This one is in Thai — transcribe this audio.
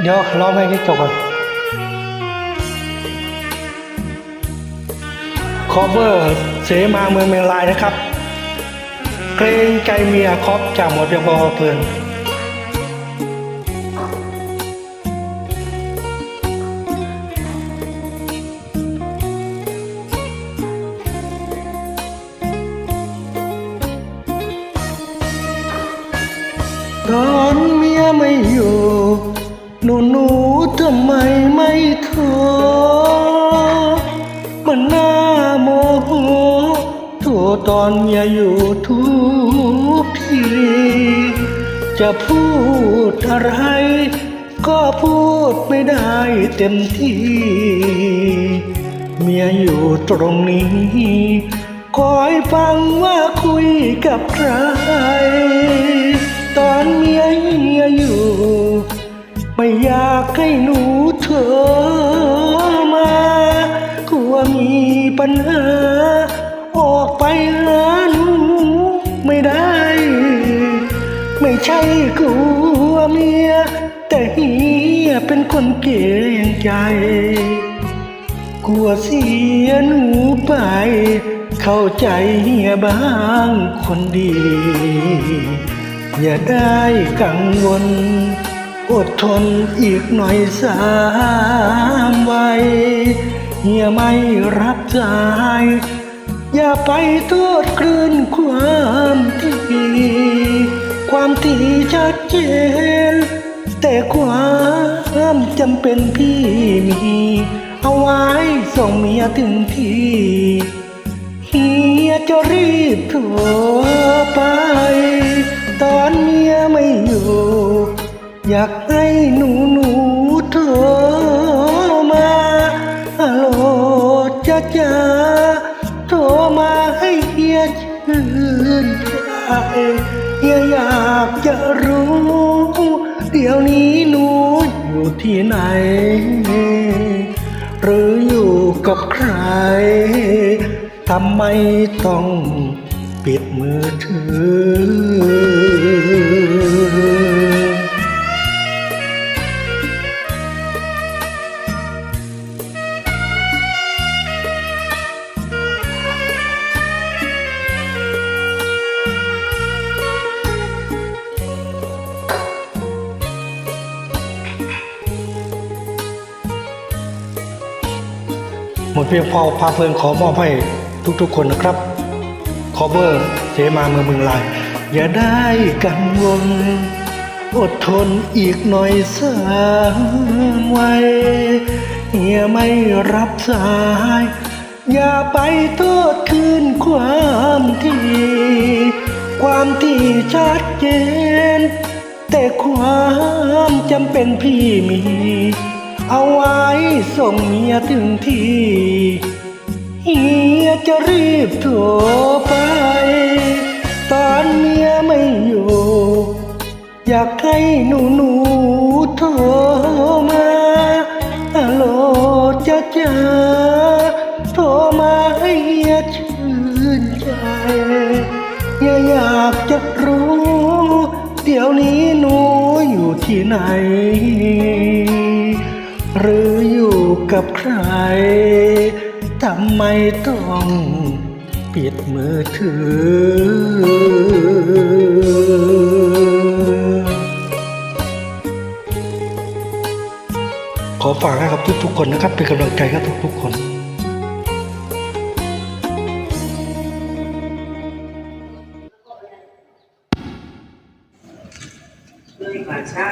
เดี๋ยวร้อแม่ให้จบก่อนคอเวอร์เสมาเมืองเมลายนะครับเกรงใจเมียครอบจากหมดเพียงพอเพลินตอนเมียไม่อยู่ นูหนูทำไมไม่โทรมันน่าโมโหโทรตอนเมียอยู่ทุกที จะพูดอะไร ก็พูดไม่ได้เต็มที่ เมียอยู่ตรงนี้ คอยฟังว่าคุยกับใคร ตอนเมียเมียอยู่ ไม่อยากให้หนูเธอมากลัวมีปัญหา ออกไปหาหนูไม่ได้ ไม่ใช่กลัวเมีย แต่เฮียเป็นคนเกรงใจ กลัวเสียหนูไป เข้าใจเฮียบ้างคนดี อย่าได้กังวล อดทนอีกหน่อยสามวัยเฮียไม่รับสาย อย่าไปโทษคลื่นความที่ความที่ชัดเจน แต่ความจำเป็นพี่มี เอาไว้ส่งเมียถึงที่เฮียจะรีบโทร อยากให้หนูหนูโทรมาฮัลโหลจ้าจ้าโทรมาให้เฮียชื่นใจเฮียอยากจะรู้ เดี๋ยวนี้หนูอยู่ที่ไหน หรืออยู่กับใครทำไมต้องปิดมือถือ หมดเพียงพอพาเพลินขอมอบให้ทุกๆคนนะครับคอเวอร์เสมาเมืองเมืองลาย อย่าได้กังวล อดทนอีกหน่อยสามไว้เฮียไม่รับสาย อย่าไปโทษคืนความที่ ความที่ชัดเจน แต่ความจำเป็นพี่มี เอาไว้ส่งเมียถึงที่ เฮียจะรีบโทรไป ตอนเมียไม่อยู่ อยากให้หนูหนูโทรมาฮัลโหลจ้าจ้าโทรมาให้เฮียชื่นใจเฮียอยากจะรู้ เดี๋ยวนี้หนูอยู่ที่ไหน หรืออยู่กับใคร ทำไมต้องปิดมือถือ ขอฝากให้กับทุกๆคนนะครับ เป็นกำลังใจให้ทุกๆคนเลยป่าชา